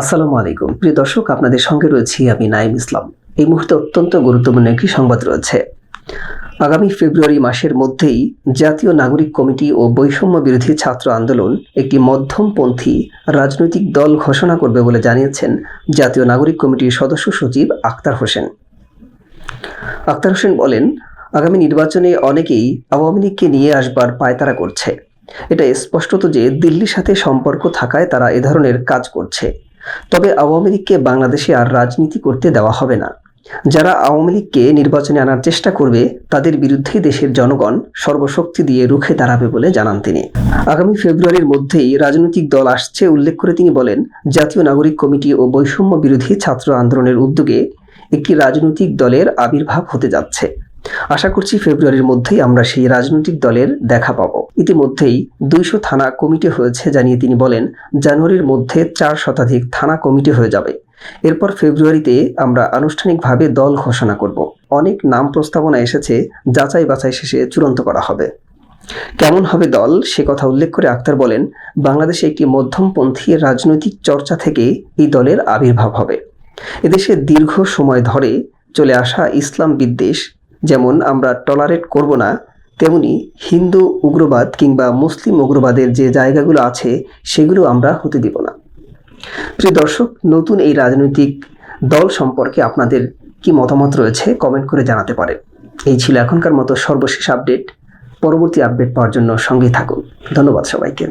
আসসালামু আলাইকুম। প্রিয় দর্শক, আপনাদের সঙ্গে রয়েছি আমি নাইম ইসলাম। এই মুহূর্তে অত্যন্ত গুরুত্বপূর্ণ একটি সংবাদ রয়েছে। আগামী ফেব্রুয়ারি মাসের মধ্যেই জাতীয় নাগরিক কমিটি ও বৈষম্য বিরোধী ছাত্র আন্দোলন একটি মধ্যমপন্থী রাজনৈতিক দল ঘোষণা করবে বলে জানিয়েছেন জাতীয় নাগরিক কমিটির সদস্য সচিব আক্তার হোসেন। আক্তার হোসেন বলেন, আগামী নির্বাচনে অনেকেই আওয়ামী লীগকে নিয়ে আসবার পায়তারা করছে। এটা স্পষ্টত যে দিল্লির সাথে সম্পর্ক থাকায় তারা এ ধরনের কাজ করছে। তবে আওয়ামী লীগকে বাংলাদেশে আর রাজনীতি করতে দেওয়া হবে না। যারা আওয়ামী লীগকে নির্বাচনে আনার চেষ্টা করবে, তাদের বিরুদ্ধেই দেশের জনগণ সর্বশক্তি দিয়ে রুখে দাঁড়াবে বলে জানান তিনি। আগামী ফেব্রুয়ারির মধ্যেই রাজনৈতিক দল আসছে, উল্লেখ করে তিনি বলেন, জাতীয় নাগরিক কমিটি ও বৈষম্য বিরোধী ছাত্র আন্দোলনের উদ্যোগে একটি রাজনৈতিক দলের আবির্ভাব হতে যাচ্ছে। আশা করছি ফেব্রুয়ারির মধ্যেই আমরা সেই রাজনৈতিক দলের দেখা পাবো। ইতিমধ্যেই দুইশো থানা কমিটি হয়েছে জানিয়ে তিনি বলেন, জানুয়ারির মধ্যে চার শতাধিক থানা কমিটি হয়ে যাবে। এরপর ফেব্রুয়ারিতে আমরা আনুষ্ঠানিকভাবে দল ঘোষণা করব। অনেক নাম প্রস্তাবনা এসেছে, যাচাই বাছাই শেষে চূড়ান্ত করা হবে। কেমন হবে দল? সে কথা উল্লেখ করে আক্তার বলেন, বাংলাদেশে একটি মধ্যমপন্থী রাজনৈতিক চর্চা থেকে এই দলের আবির্ভাব হবে। এদেশে দীর্ঘ সময় ধরে চলে আসা ইসলাম বিদ্বেষ যেমন আমরা টলারেট করব না, তেমনি হিন্দু উগ্রবাদ কিংবা মুসলিম উগ্রবাদের যে জায়গাগুলো আছে, সেগুলো আমরা হতে দিব না। প্রিয় দর্শক, নতুন এই রাজনৈতিক দল সম্পর্কে আপনাদের কি মতামত রয়েছে কমেন্ট করে জানাতে পারেন। এই ছিল এখনকার মতো সর্বশেষ আপডেট পরবর্তী আপডেট পাওয়ার জন্য সঙ্গে থাকুন। ধন্যবাদ সবাইকে।